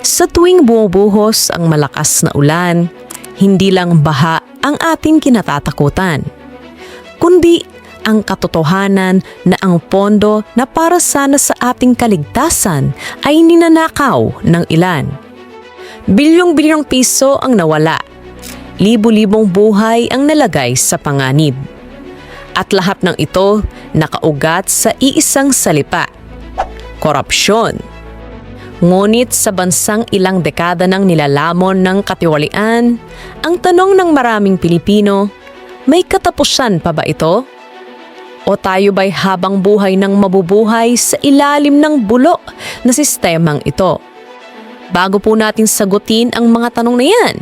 Sa tuwing bumubuhos ang malakas na ulan, hindi lang baha ang ating kinatatakutan, kundi ang katotohanan na ang pondo na para sana sa ating kaligtasan ay ninanakaw ng ilan. Bilyong-bilyong piso ang nawala. Libo-libong buhay ang nalagay sa panganib. At lahat ng ito nakaugat sa iisang salipa. Korupsyon. Ngunit sa bansang ilang dekada nang nilalamon ng katiwalian, ang tanong ng maraming Pilipino, may katapusan pa ba ito? O tayo ba'y habang buhay ng mabubuhay sa ilalim ng bulo na sistemang ito? Bago po natin sagutin ang mga tanong na yan,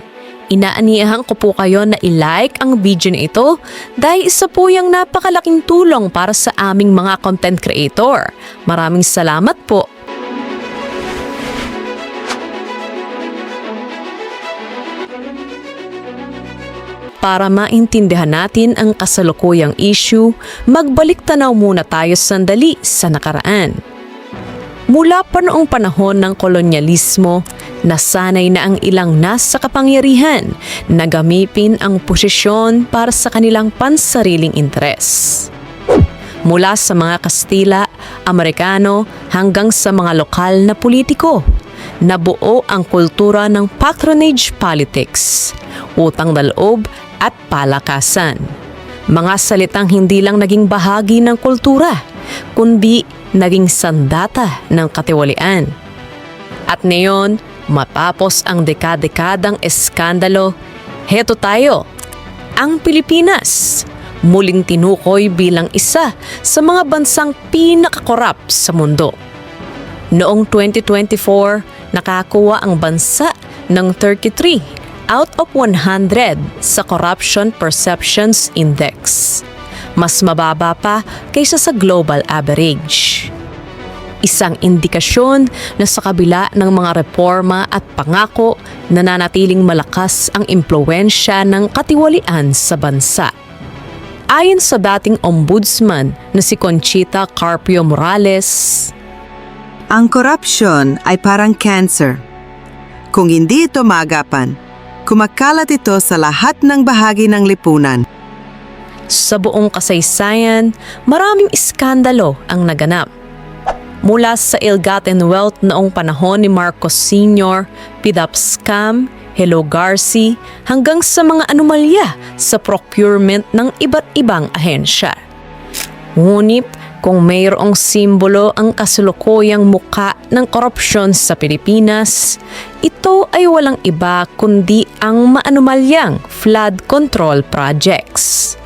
inaaniyahan ko po kayo na i-like ang video na ito dahil isa po yung napakalaking tulong para sa aming mga content creator. Maraming salamat po. Para maintindihan natin ang kasalukuyang issue, magbalik tanaw muna tayo sandali sa nakaraan. Mula pa noong panahon ng kolonyalismo, nasanay na ang ilang nasa kapangyarihan na gamitin ang posisyon para sa kanilang pansariling interes. Mula sa mga Kastila, Amerikano hanggang sa mga lokal na politiko, nabuo ang kultura ng patronage politics, utang na loob at palakasan. Mga salitang hindi lang naging bahagi ng kultura, kundi naging sandata ng katiwalian. At ngayon, matapos ang dekadekadang eskandalo, heto tayo, ang Pilipinas. Muling tinukoy bilang isa sa mga bansang pinakakorap sa mundo. Noong 2024, nakakuha ang bansa ng 33 out of 100 sa Corruption Perceptions Index. Mas mababa pa kaysa sa global average. Isang indikasyon na sa kabila ng mga reforma at pangako, nananatiling malakas ang impluensya ng katiwalian sa bansa. Ayon sa dating ombudsman na si Conchita Carpio Morales, Ang corruption ay parang cancer. Kung hindi ito maagapan, kumakalat ito sa lahat ng bahagi ng lipunan. sa buong kasaysayan, maraming iskandalo ang naganap. Mula sa ill-gotten wealth noong panahon ni Marcos Sr., PIDAP scam, Hello Garci, hanggang sa mga anomalya sa procurement ng iba't ibang ahensya. Ngunit kung mayroong simbolo ang kasulukuyang muka ng korupsyon sa Pilipinas, ito ay walang iba kundi ang maanumalyang flood control projects.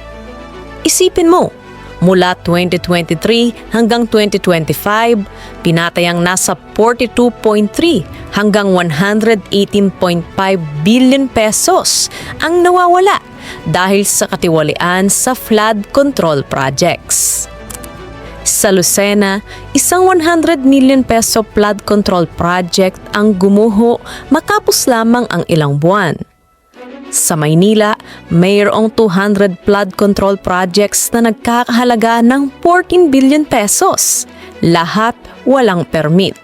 Isipin mo, mula 2023 hanggang 2025, pinatayang nasa 42.3 hanggang 118.5 billion pesos ang nawawala dahil sa katiwalian sa flood control projects. Sa Lucena, isang 100 million peso flood control project ang gumuho makapos lamang ang ilang buwan. Sa Maynila, mayroong 200 flood control projects na nagkakahalaga ng 14 billion pesos. Lahat walang permit.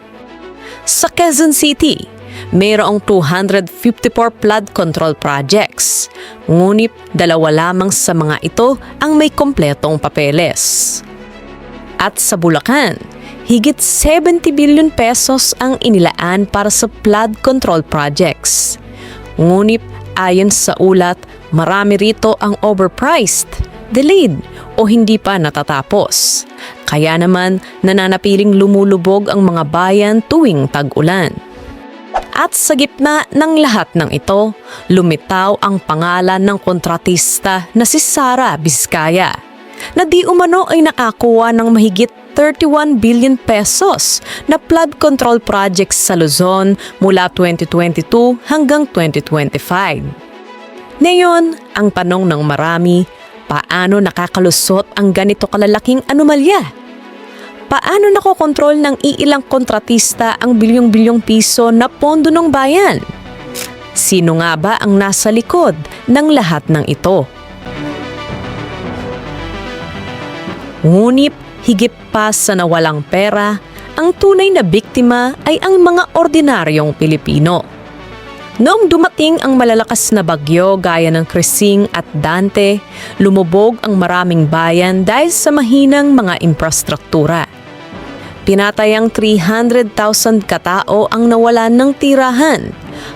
Sa Quezon City, mayroong 254 flood control projects. Ngunit dalawa lamang sa mga ito ang may kompletong papeles. At sa Bulacan, higit 70 billion pesos ang inilaan para sa flood control projects. Ngunit ayon sa ulat, marami rito ang overpriced, delayed o hindi pa natatapos. Kaya naman nananatiling lumulubog ang mga bayan tuwing tag-ulan. At sa gitna ng lahat ng ito, lumitaw ang pangalan ng kontratista na si Sara Vizcaya na di umano ay nakakuha ng mahigit 31 billion pesos na flood control projects sa Luzon mula 2022 hanggang 2025. Ngayon, ang tanong ng marami, paano nakakalusot ang ganito kalalaking anomalya? Paano nakokontrol ng iilang kontratista ang bilyong-bilyong piso na pondo ng bayan? Sino nga ba ang nasa likod ng lahat ng ito? Ngunit higit pa sa nawalang pera, ang tunay na biktima ay ang mga ordinaryong Pilipino. Noong dumating ang malalakas na bagyo gaya ng Crising at Dante, lumubog ang maraming bayan dahil sa mahinang mga infrastruktura. Pinatayang 300,000 katao ang nawalan ng tirahan,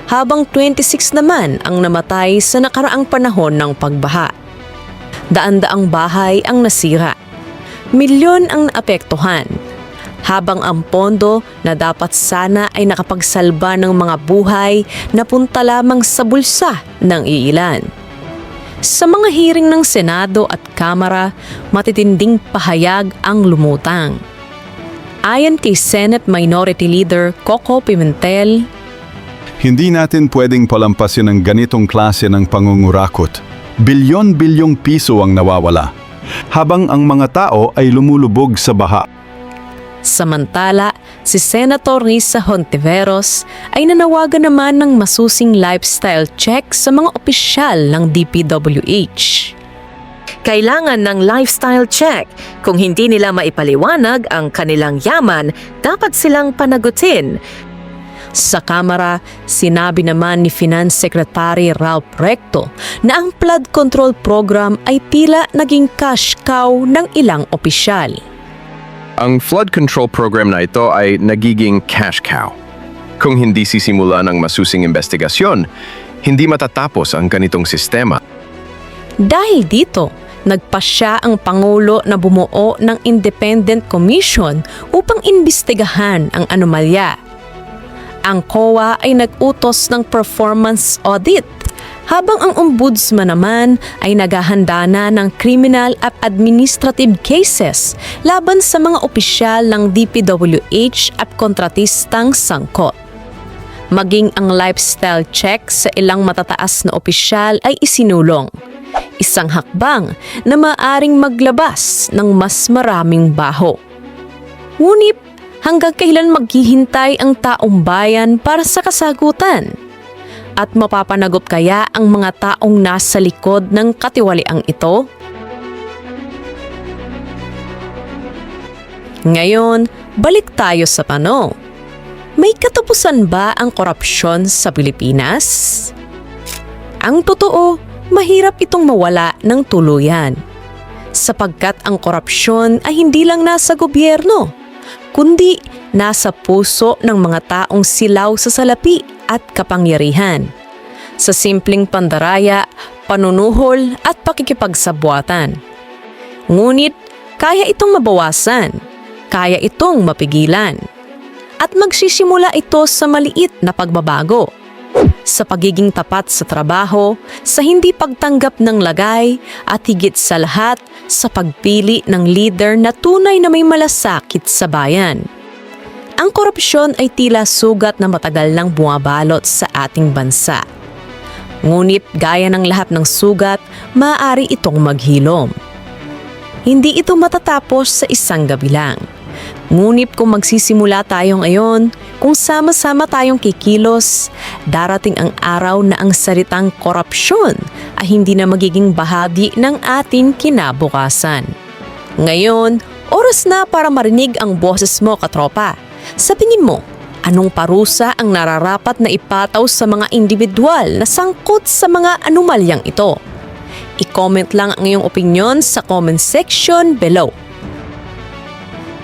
habang 26 naman ang namatay sa nakaraang panahon ng pagbaha. Daan-daang bahay ang nasira. Milyon ang naapektuhan. Habang ang pondo na dapat sana ay nakapagsalba ng mga buhay napunta lamang sa bulsa ng iilan. Sa mga hearing ng Senado at Kamara, matitinding pahayag ang lumutang. Ayon kay Senate Minority Leader Coco Pimentel, Hindi natin pwedeng palampasin ang ganitong klase ng pangungurakot. Bilyon-bilyong piso ang nawawala, habang ang mga tao ay lumulubog sa baha. Samantala, si Senator Risa Hontiveros ay nanawagan naman ng masusing lifestyle check sa mga opisyal ng DPWH. Kailangan ng lifestyle check. Kung hindi nila maipaliwanag ang kanilang yaman, dapat silang panagutin. Sa Kamara, sinabi naman ni Finance Secretary Ralph Recto na ang flood control program ay tila naging cash cow ng ilang opisyal. Ang flood control program na ito ay nagiging cash cow. Kung hindi sisimula ng masusing investigasyon, hindi matatapos ang ganitong sistema. Dahil dito, nagpasya ang Pangulo na bumuo ng Independent Commission upang imbestigahan ang anomalya. Ang COA ay nag-utos ng performance audit, habang ang ombudsman naman ay naghahanda na ng criminal at administrative cases laban sa mga opisyal ng DPWH at kontratistang sangkot. Maging ang lifestyle check sa ilang matataas na opisyal ay isinulong. Isang hakbang na maaring maglabas ng mas maraming baho. Ngunit hanggang kailan maghihintay ang taong bayan para sa kasagutan? At mapapanagot kaya ang mga taong nasa likod ng katiwaliang ito? Ngayon, balik tayo sa tanong. May katapusan ba ang korupsyon sa Pilipinas? Ang totoo, mahirap itong mawala ng tuluyan. Sapagkat ang korupsyon ay hindi lang nasa gobyerno, kundi nasa puso ng mga taong silaw sa salapi at kapangyarihan. Sa simpleng pandaraya, panunuhol at pakikipagsabuatan. Ngunit kaya itong mabawasan, kaya itong mapigilan. At magsisimula ito sa maliit na pagbabago. Sa pagiging tapat sa trabaho, sa hindi pagtanggap ng lagay, at higit sa lahat, sa pagpili ng leader na tunay na may malasakit sa bayan. Ang korupsyon ay tila sugat na matagal nang bumabalot sa ating bansa. Ngunit gaya ng lahat ng sugat, maaari itong maghilom. Hindi ito matatapos sa isang gabi lang. Ngunit kung magsisimula tayo ngayon, kung sama-sama tayong kikilos, darating ang araw na ang salitang korupsyon ay hindi na magiging bahagi ng ating kinabukasan. Ngayon, oras na para marinig ang boses mo, katropa. Sa tingin mo, anong parusa ang nararapat na ipataw sa mga individual na sangkot sa mga anomalyang ito? I-comment lang ang iyong opinion sa comment section below.